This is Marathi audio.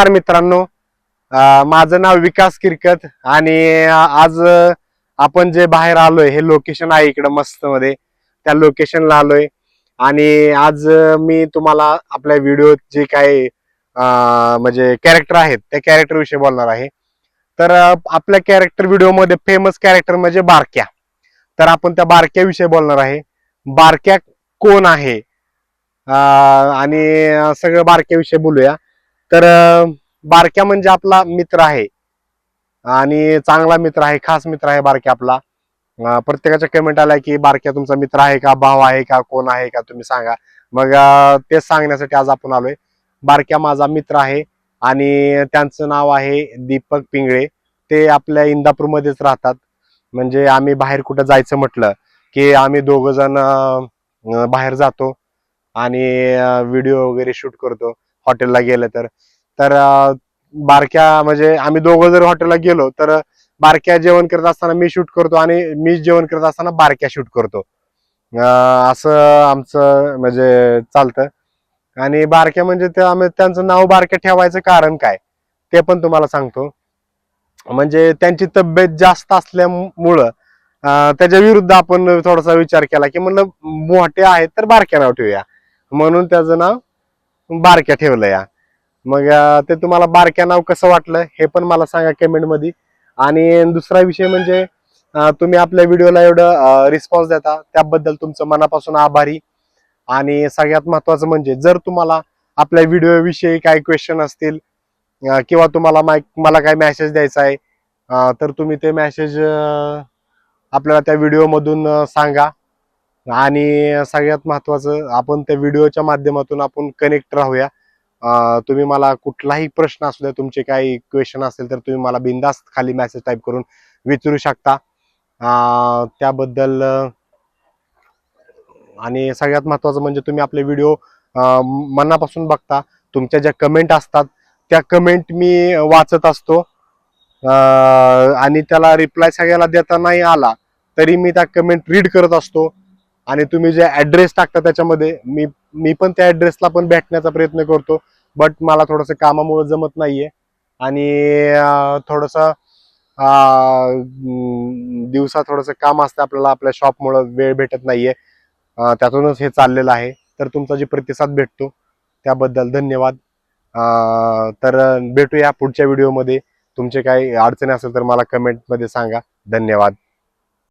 नमस्कार मित्रांनो. माझं नाव विकास किरकत आणि आज आपण जे बाहेर आलोय हे लोकेशन आहे इकडं मस्त मध्ये त्या लोकेशनला आलोय. आणि आज मी तुम्हाला आपल्या व्हिडिओत जे काही म्हणजे कॅरेक्टर आहेत त्या कॅरेक्टर विषयी बोलणार आहे. तर आपल्या कॅरेक्टर व्हिडिओमध्ये फेमस कॅरेक्टर म्हणजे बारक्या. तर आपण त्या बारक्याविषयी बोलणार आहे. बारक्या कोण आहे? आणि सगळं बारक्याविषयी बोलूया. तर बारक्या म्हणजे आपला मित्र आहे. आणि चांगला मित्र आहे खास मित्र आहे बारक्या आपला. प्रत्येकाच्या कमेंट आल्या की बारक्या तुमचा मित्र आहे का भाव आहे का कोण आहे का तुम्ही सांगा. मग तेच सांगण्यासाठी आज आपण आलोय. बारक्या माझा मित्र आहे आणि त्यांचं नाव आहे दीपक पिंगळे. ते आपल्या इंदापूरमध्येच राहतात. म्हणजे आम्ही बाहेर कुठं जायचं म्हटलं की आम्ही दोघ जण बाहेर जातो आणि व्हिडिओ वगैरे शूट करतो. हॉटेलला गेलं तर. तर बारक्या म्हणजे आम्ही दोघं जर हॉटेलला गेलो तर बारक्या जेवण करत असताना मी शूट करतो आणि मी जेवण करत असताना बारक्या शूट करतो. असं आमचं म्हणजे चालतं. आणि बारक्या म्हणजे ते आम्ही त्यांचं नाव बारक्या ठेवायचं कारण काय? ते पण तुम्हाला सांगतो. म्हणजे त्यांची तब्येत जास्त असल्यामुळं त्याच्या विरुद्ध आपण थोडासा विचार केला की म्हणलं मोठे आहेत तर बारक्या नाव ठेवूया. म्हणून त्याचं नाव बारक्या ठेवलं या. मग ते तुम्हाला बारक्या नाव कसं वाटलं हे पण मला सांगा कमेंटमध्ये आणि दुसरा विषय म्हणजे तुम्ही आपल्या व्हिडिओला एवढं रिस्पॉन्स देता त्याबद्दल तुमचं मनापासून आभारी. आणि सगळ्यात महत्वाचं म्हणजे जर तुम्हाला आपल्या व्हिडिओ विषयी काही क्वेश्चन असतील किंवा तुम्हाला मला काही मेसेज द्यायचा आहे तर तुम्ही ते मेसेज आपल्याला त्या व्हिडिओ मधून सांगा. आणि सगळ्यात महत्वाचं आपण त्या व्हिडिओच्या माध्यमातून आपण कनेक्ट राहूया. तुम्ही मला कुठलाही प्रश्न असू द्या तुमचे काही क्वेश्चन असेल तर तुम्ही मला बिंदास्त खाली मेसेज टाईप करून विचारू शकता. त्याबद्दल आणि सगळ्यात महत्वाचं म्हणजे तुम्ही आपले व्हिडिओ मनापासून बघता. तुमच्या ज्या कमेंट असतात त्या कमेंट मी वाचत असतो. आणि त्याला रिप्लाय सगळ्याला देता नाही आला तरी मी त्या कमेंट रीड करत असतो. आणि तुम्ही जे ऍड्रेस टाकता त्याच्यामध्ये मी मी पण त्या ऍड्रेसला पण भेटण्याचा प्रयत्न करतो. बट मला थोडंसं कामामुळे जमत नाहीये. आणि थोडंसं दिवसा थोडंसं काम असतं आपल्याला आपल्या शॉपमुळं वेळ भेटत नाहीये. त्यातूनच हे चाललेलं आहे. तर तुमचा जे प्रतिसाद भेटतो त्याबद्दल धन्यवाद. तर भेटूया पुढच्या व्हिडिओमध्ये तुमचे काही अडचणी असेल तर मला कमेंटमध्ये सांगा. धन्यवाद.